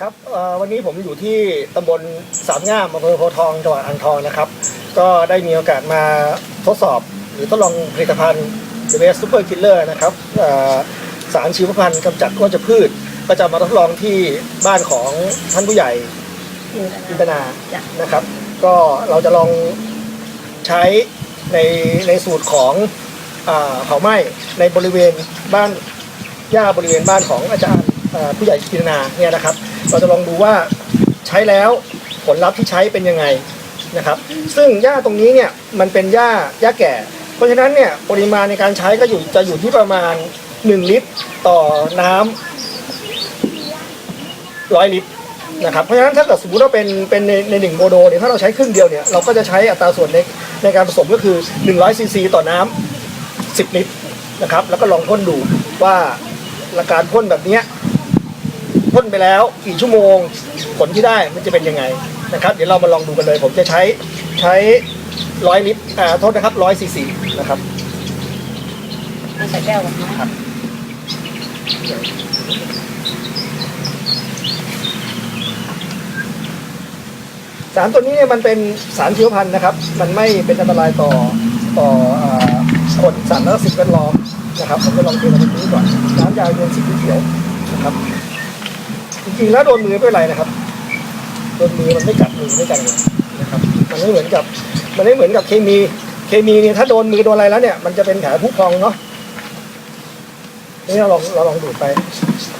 ครับวันนี้ผมอยู่ที่ตำบลสามงามอำเภอโพทองจังหวัดอ่างทองนะครับ ก็ได้มีโอกาสมาทดสอบหรือทดลองผลิตภัณฑ์ The Best Super Killer นะครับสารชีวพันธุ์กำจัดวัชพืช ก็จะมาทดลองที่บ้านของท่านผู้ใหญ่อินตนานะครับ ก็เราจะลองใช้ในในสูตรของเผาไหม้ในบริเวณบ้านหญ้าบริเวณบ้านของอาจารย์ผู้ใหญ่กินนาเนี่ยนะครับ เราจะลองดูว่าใช้แล้วผลลัพธ์ที่ใช้เป็นยังไงนะครับ ซึ่งหญ้าตรงนี้เนี่ยมันเป็นหญ้าหญ้าแก่ เพราะฉะนั้นเนี่ยปริมาณในการใช้ก็อยู่จะอยู่ที่ประมาณ 1 ลิตรต่อน้ำร้อยลิตรนะครับ เพราะฉะนั้นถ้าเกิดสมมติว่าเป็นเป็นในในหนึ่งโมโดเนี่ยถ้าเราใช้ครึ่งเดียวเนี่ยเราก็จะใช้อัตราส่วนในในการผสมก็คือ 100ซีซีต่อน้ำ10 ลิตรนะครับ แล้วก็ลองพ่นดูว่าละการพ่นแบบเนี้ย พ่นไปแล้วกี่ชั่วโมงผลที่ได้มันจะเป็นยังไงนะครับ เดี๋ยวเรามาลองดูกันเลย ผมจะใช้ใช้ร้อยลิตรอ่าโทษนะครับร้อยซีซีนะครับเอาใส่แก้วกันนะสารตัวนี้เนี่ยมันเป็นสารชีวพันธุ์นะครับ มันไม่เป็นอันตรายต่อต่ออ่าคนสัตว์และสิ่งแวดล้อมนะครับ ผมจะลองเทลงไปตรงนี้ก่อนน้ำยาเย็นสีเขียวนะครับ จริงๆแล้วโดนมือไม่เป็นไรนะครับ โดนมือมันไม่กัดมือไม่กัดเลยนะครับ มันไม่เหมือนกับ มันไม่เหมือนกับเคมี เคมีเนี่ยถ้าโดนมือโดนอะไรแล้วเนี่ย มันจะเป็นแผลผุพองเนาะ นี่เราลองเราลองดูดไป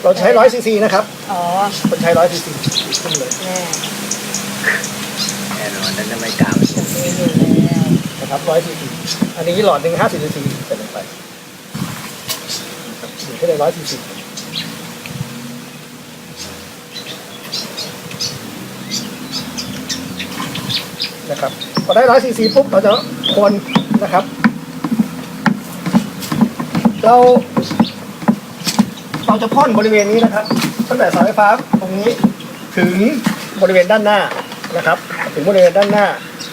เราใช้ร้อยซีซีนะครับอ๋อคนใช้ร้อยซีซีขึ้นเลยแน่แน่นอนนั่นไม่กล้ามันมีอยู่แล้วนะครับร้อยซีซีอันนี้หลอดหนึ่งห้าสิบซีซีใส่ลงไปถึงแค่เลยร้อยซีซี นะครับพอได้ร้อยซีซีปุ๊บเราจะคนนะครับ เราเราจะพ่นบริเวณนี้นะครับตั้งแต่เสาไฟฟ้าตรงนี้ถึงบริเวณด้านหน้านะครับ ถึงบริเวณด้านหน้า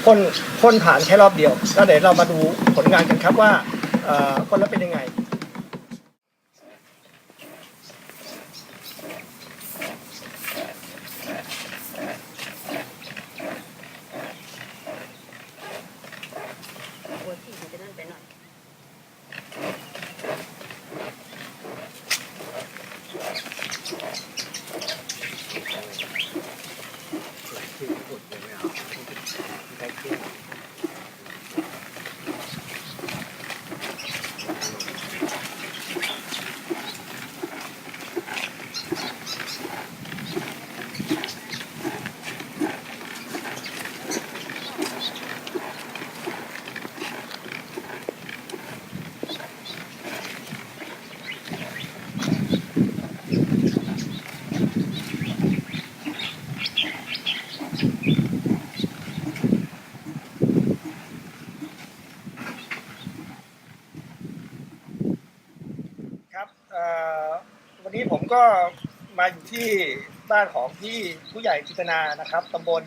พ่นพ่นผ่านแค่รอบเดียวแล้วเดี๋ยวเรามาดูผลงานกันครับว่าพ่นแล้วเป็นยังไง ปวดที่มันจะนั่นไปหน่อย ครับเอ่อ วันนี้ผมก็มาอยู่ที่บ้านของพี่ผู้ใหญ่จิตนานะครับตำบล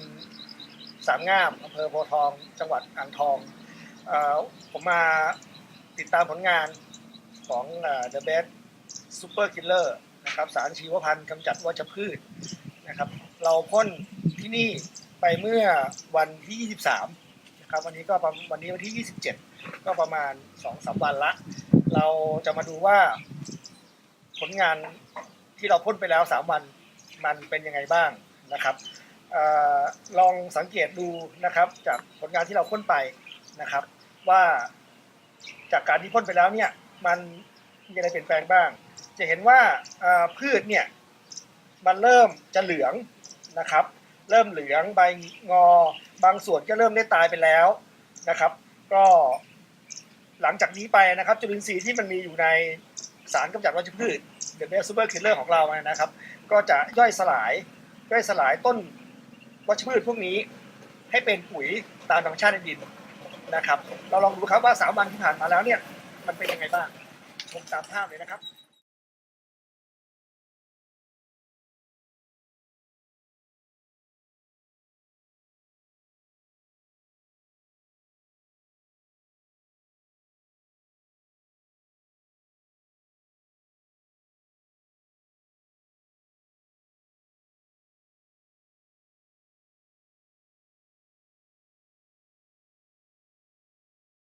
สามงามอำเภอโพทอง จังหวัดอ่างทองอผมมาติดตามผลงานของเอ่อ The Best Super Killer นะครับสารชีวพันธุ์กำจัดวัชพืชนะครับ เราพ่นที่นี่ไปเมื่อวันที่ 23 นะครับ วันนี้ก็ประวันนี้วันที่ 27 ก็ประมาณ 2-3 วันละ เราจะมาดูว่า ผลงานที่เราพ่นไปแล้ว3วันมันเป็นยังไงบ้างนะครับออลองสังเกตดูนะครับ จากผลงานที่เราพ่นไปนะครับ ว่าจากการที่พ่นไปแล้วเนี่ยมันมีอะไรเปลี่ยนแปลงบ้าง จะเห็นว่าพืชเนี่ยมันเริ่มจะเหลืองนะครับ เริ่มเหลืองใบงอ บางส่วนก็เริ่มได้ตายไปแล้วนะครับ ก็หลังจากนี้ไปนะครับจุลินทรีย์ที่มันมีอยู่ในสารกำจัดวัชพืช เดอะเบสซูเปอร์คิลเลอร์ของเรานะครับ ก็จะย่อยสลายย่อยสลายต้นวัชพืชพวกนี้ ให้เป็นปุ๋ยตามธรรมชาติในดินนะครับ เราลองดูครับว่าสามวันที่ผ่านมาแล้วเนี่ยมันเป็นยังไงบ้างชมตามภาพเลยนะครับ